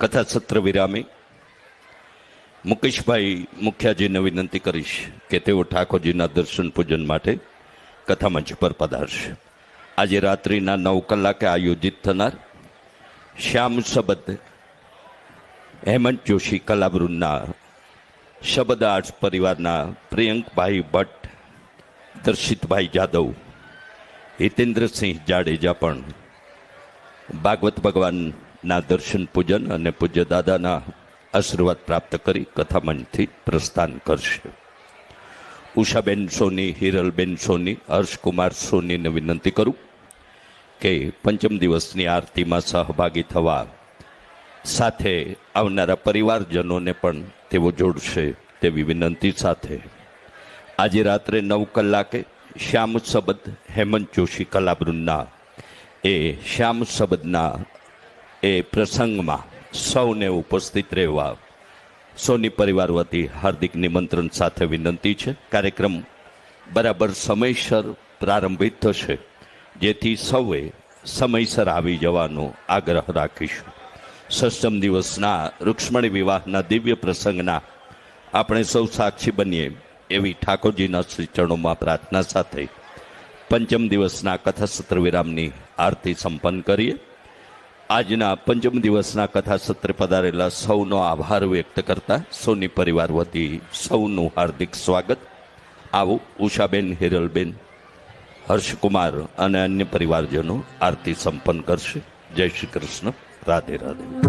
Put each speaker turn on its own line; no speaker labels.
કથા સત્ર વિરામે મુકેશભાઈ મુખ્યાજીને વિનંતી કરીશ કે તેઓ ઠાકોરજીના દર્શન પૂજન માટે કથા મંચ પર પધારશે. આજે રાત્રિના નવ કલાકે આયોજિત થનાર શ્યામ શબદ હેમંત જોશી કલાવૃંદના શબદ આર્ટ્સ પરિવારના પ્રિયંકભાઈ ભટ્ટ, દર્શિતભાઈ જાદવ, હિતેન્દ્રસિંહ જાડેજા પણ ભાગવત ભગવાનના દર્શન પૂજન અને પૂજ્ય દાદાના આશીર્વાદ પ્રાપ્ત કરી કથામંચથી પ્રસ્થાન કરશે. ઉષાબેન સોની, હિરલબેન સોની, હર્ષકુમાર સોનીને વિનંતી કરું કે પંચમ દિવસની આરતીમાં સહભાગી થવા સાથે આવનારા પરિવારજનોને પણ તેઓ જોડશે તેવી વિનંતી સાથે. આજે રાત્રે નવ કલાકે શ્યામ શબદ હેમંત જોશી કલાબૃંદના એ શ્યામ શબદના એ પ્રસંગમાં સૌને ઉપસ્થિત રહેવા સોની પરિવાર વતી હાર્દિક નિમંત્રણ સાથે વિનંતી છે. કાર્યક્રમ બરાબર સમયસર પ્રારંભિત થશે, જેથી સૌએ સમયસર આવી જવાનો આગ્રહ રાખીશું. સષ્ટમ દિવસના રૂક્ષ્મણી વિવાહના દિવ્ય પ્રસંગના આપણે સૌ સાક્ષી બનીએ એવી ઠાકોરજીના શ્રીચરણોમાં પ્રાર્થના સાથે પંચમ દિવસના કથા સત્ર વિરામની આરતી સંપન્ન કરીએ. આજના પંચમ દિવસના કથા સત્ર પધારેલા સૌનો આભાર વ્યક્ત કરતા સૌની પરિવાર વતી સૌનું હાર્દિક સ્વાગત. આવું ઉષાબેન, હિરલબેન, હર્ષકુમાર અને અન્ય પરિવારજનો આરતી સંપન્ન કરશે. જય શ્રી કૃષ્ણ. રાધે રાધે.